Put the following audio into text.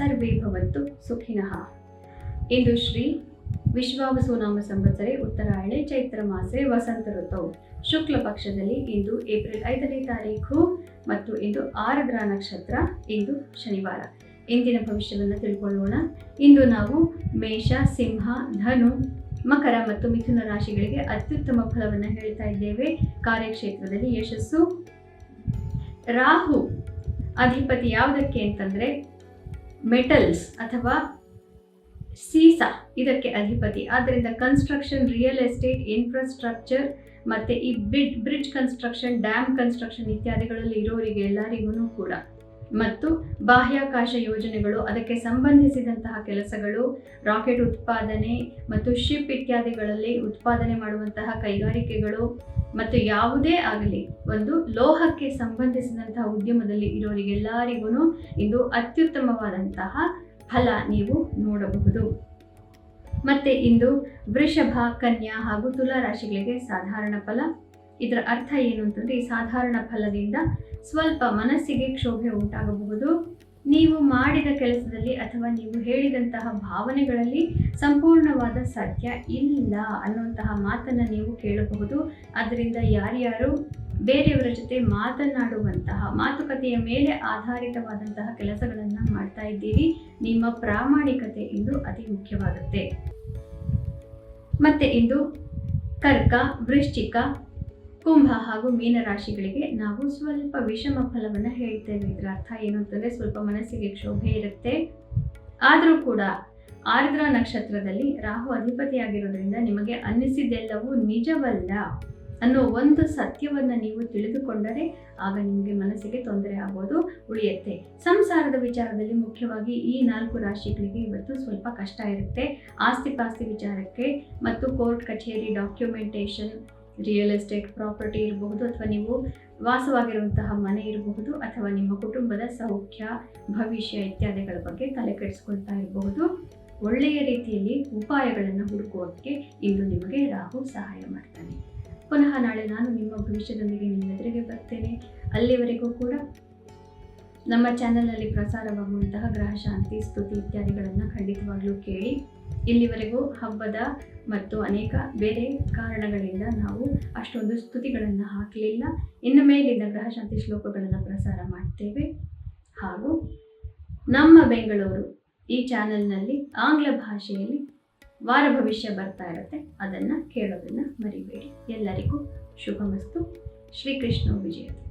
ಸರ್ವೇ ಭವಂತು ಸುಖಿನಃ. ಇಂದು ಶ್ರೀ ವಿಶ್ವಾವಸು ನಾಮ ಸಂವತ್ಸರೆ ಉತ್ತರಾಯಣೆ ಚೈತ್ರ ಮಾಸೆ ವಸಂತ ಋತು. ಶುಕ್ಲ ಪಕ್ಷದಲ್ಲಿ ಇಂದು ಏಪ್ರಿಲ್ ಐದನೇ ತಾರೀಕು ಮತ್ತು ಇಂದು ಆರದ್ರ ನಕ್ಷತ್ರ ಇಂದು ಶನಿವಾರ. ಇಂದಿನ ಭವಿಷ್ಯವನ್ನು ತಿಳ್ಕೊಳ್ಳೋಣ. ಇಂದು ನಾವು ಮೇಷ, ಸಿಂಹ, ಧನು, ಮಕರ ಮತ್ತು ಮಿಥುನ ರಾಶಿಗಳಿಗೆ ಅತ್ಯುತ್ತಮ ಫಲವನ್ನು ಹೇಳ್ತಾ ಇದ್ದೇವೆ. ಕಾರ್ಯಕ್ಷೇತ್ರದಲ್ಲಿ ಯಶಸ್ಸು. ರಾಹು ಅಧಿಪತಿ ಯಾವುದಕ್ಕೆ ಅಂತಂದ್ರೆ ಮೆಟಲ್ಸ್ ಅಥವಾ ಸೀಸಾ ಇದಕ್ಕೆ ಅಧಿಪತಿ. ಆದ್ದರಿಂದ ಕನ್ಸ್ಟ್ರಕ್ಷನ್ ರಿಯಲ್ ಎಸ್ಟೇಟ್ ಇನ್ಫ್ರಾಸ್ಟ್ರಕ್ಚರ್ ಮತ್ತು ಈ ಬಿಡ್ ಬ್ರಿಡ್ಜ್ ಕನ್ಸ್ಟ್ರಕ್ಷನ್ ಡ್ಯಾಮ್ ಕನ್ಸ್ಟ್ರಕ್ಷನ್ ಇತ್ಯಾದಿಗಳಲ್ಲಿ ಇರೋರಿಗೆ ಎಲ್ಲರಿಗೂ ಕೂಡ. ಮತ್ತು ಬಾಹ್ಯಾಕಾಶ ಯೋಜನೆಗಳು, ಅದಕ್ಕೆ ಸಂಬಂಧಿಸಿದಂತಹ ಕೆಲಸಗಳು ರಾಕೆಟ್ ಉತ್ಪಾದನೆ ಮತ್ತು ಶಿಪ್ ಇತ್ಯಾದಿಗಳಲ್ಲಿ ಉತ್ಪಾದನೆ ಮಾಡುವಂತಹ ಕೈಗಾರಿಕೆಗಳು ಮತ್ತು ಯಾವುದೇ ಆಗಲಿ, ಒಂದು ಲೋಹಕ್ಕೆ ಸಂಬಂಧಿಸಿದಂತಹ ಉದ್ಯಮದಲ್ಲಿ ಇರೋರಿಗೆಲ್ಲರಿಗೂ ಇದು ಅತ್ಯುತ್ತಮವಾದಂತಹ ಫಲ ನೀವು ನೋಡಬಹುದು. ಮತ್ತೆ ಇಂದು ವೃಷಭ, ಕನ್ಯಾ ಹಾಗೂ ತುಲಾ ರಾಶಿಗಳಿಗೆ ಸಾಧಾರಣ ಫಲ. ಇದರ ಅರ್ಥ ಏನು ಅಂತಂದ್ರೆ ಈ ಸಾಧಾರಣ ಫಲದಿಂದ ಸ್ವಲ್ಪ ಮನಸ್ಸಿಗೆ ಕ್ಷೋಭೆ ಉಂಟಾಗಬಹುದು. ನೀವು ಮಾಡಿದ ಕೆಲಸದಲ್ಲಿ ಅಥವಾ ನೀವು ಹೇಳಿದಂತಹ ಭಾವನೆಗಳಲ್ಲಿ ಸಂಪೂರ್ಣವಾದ ಸತ್ಯ ಇಲ್ಲ ಅನ್ನುವಂತಹ ಮಾತನ್ನು ನೀವು ಕೇಳಬಹುದು. ಅದರಿಂದ ಯಾರ್ಯಾರು ಬೇರೆಯವರ ಜೊತೆ ಮಾತನಾಡುವಂತಹ, ಮಾತುಕತೆಯ ಮೇಲೆ ಆಧಾರಿತವಾದಂತಹ ಕೆಲಸಗಳನ್ನು ಮಾಡ್ತಾ ಇದ್ದೀರಿ, ನಿಮ್ಮ ಪ್ರಾಮಾಣಿಕತೆ ಇಂದು ಅತಿ ಮುಖ್ಯವಾಗುತ್ತೆ. ಮತ್ತೆ ಇಂದು ಕರ್ಕ, ವೃಶ್ಚಿಕ ಕುಂಭ ಹಾಗೂ ಮೀನ ರಾಶಿಗಳಿಗೆ ನಾವು ಸ್ವಲ್ಪ ವಿಷಮ ಫಲವನ್ನು ಹೇಳ್ತೇವೆ. ಇದರ ಅರ್ಥ ಏನು ಅಂತಂದರೆ ಸ್ವಲ್ಪ ಮನಸ್ಸಿಗೆ ಕ್ಷೋಭೆ ಇರುತ್ತೆ. ಆದರೂ ಕೂಡ ಆರ್ದ್ರ ನಕ್ಷತ್ರದಲ್ಲಿ ರಾಹು ಅಧಿಪತಿಯಾಗಿರೋದ್ರಿಂದ ನಿಮಗೆ ಅನ್ನಿಸಿದ್ದೆಲ್ಲವೂ ನಿಜವಲ್ಲ ಅನ್ನೋ ಒಂದು ಸತ್ಯವನ್ನು ನೀವು ತಿಳಿದುಕೊಂಡರೆ ಆಗ ನಿಮಗೆ ಮನಸ್ಸಿಗೆ ತೊಂದರೆ ಆಗೋದು ಉಳಿಯುತ್ತೆ. ಸಂಸಾರದ ವಿಚಾರದಲ್ಲಿ ಮುಖ್ಯವಾಗಿ ಈ ನಾಲ್ಕು ರಾಶಿಗಳಿಗೆ ಇವತ್ತು ಸ್ವಲ್ಪ ಕಷ್ಟ ಇರುತ್ತೆ. ಆಸ್ತಿ ಪಾಸ್ತಿ ವಿಚಾರಕ್ಕೆ ಮತ್ತು ಕೋರ್ಟ್ ಕಚೇರಿ ಡಾಕ್ಯುಮೆಂಟೇಷನ್ ರಿಯಲ್ ಎಸ್ಟೇಟ್ ಪ್ರಾಪರ್ಟಿ ಇರಬಹುದು ಅಥವಾ ನೀವು ವಾಸವಾಗಿರುವಂತಹ ಮನೆ ಇರಬಹುದು ಅಥವಾ ನಿಮ್ಮ ಕುಟುಂಬದ ಸೌಖ್ಯ, ಭವಿಷ್ಯ ಇತ್ಯಾದಿಗಳ ಬಗ್ಗೆ ತಲೆ ಕೆಡಿಸ್ಕೊಳ್ತಾ ಇರಬಹುದು. ಒಳ್ಳೆಯ ರೀತಿಯಲ್ಲಿ ಉಪಾಯಗಳನ್ನು ಹುಡುಕುವುದಕ್ಕೆ ಇಂದು ನಿಮಗೆ ರಾಹು ಸಹಾಯ ಮಾಡ್ತಾನೆ. ಪುನಃ ನಾಳೆ ನಾನು ನಿಮ್ಮ ಭವಿಷ್ಯದೊಂದಿಗೆ ನಿಮ್ಮ ಎದುರಿಗೆ ಬರ್ತೇನೆ. ಅಲ್ಲಿವರೆಗೂ ಕೂಡ ನಮ್ಮ ಚಾನಲಲ್ಲಿ ಪ್ರಸಾರವಾಗುವಂತಹ ಗ್ರಹ ಶಾಂತಿ, ಸ್ತುತಿ ಇತ್ಯಾದಿಗಳನ್ನು ಖಂಡಿತವಾಗಲೂ ಕೇಳಿ. ಇಲ್ಲಿವರೆಗೂ ಹಬ್ಬದ ಮತ್ತು ಅನೇಕ ಬೇರೆ ಕಾರಣಗಳಿಂದ ನಾವು ಅಷ್ಟೊಂದು ಸ್ತುತಿಗಳನ್ನು ಹಾಕಲಿಲ್ಲ. ಇನ್ನು ಮೇಲಿಂದ ಗ್ರಹ ಶಾಂತಿ ಶ್ಲೋಕಗಳನ್ನು ಪ್ರಸಾರ ಮಾಡ್ತೇವೆ. ಹಾಗೂ ನಮ್ಮ ಬೆಂಗಳೂರು ಈ ಚಾನೆಲ್ನಲ್ಲಿ ಆಂಗ್ಲ ಭಾಷೆಯಲ್ಲಿ ವಾರ ಭವಿಷ್ಯ ಬರ್ತಾ ಇರುತ್ತೆ. ಅದನ್ನು ಕೇಳೋದನ್ನು ಮರಿಬೇಡಿ. ಎಲ್ಲರಿಗೂ ಶುಭಮಸ್ತು. ಶ್ರೀಕೃಷ್ಣ ವಿಜಯತೆ.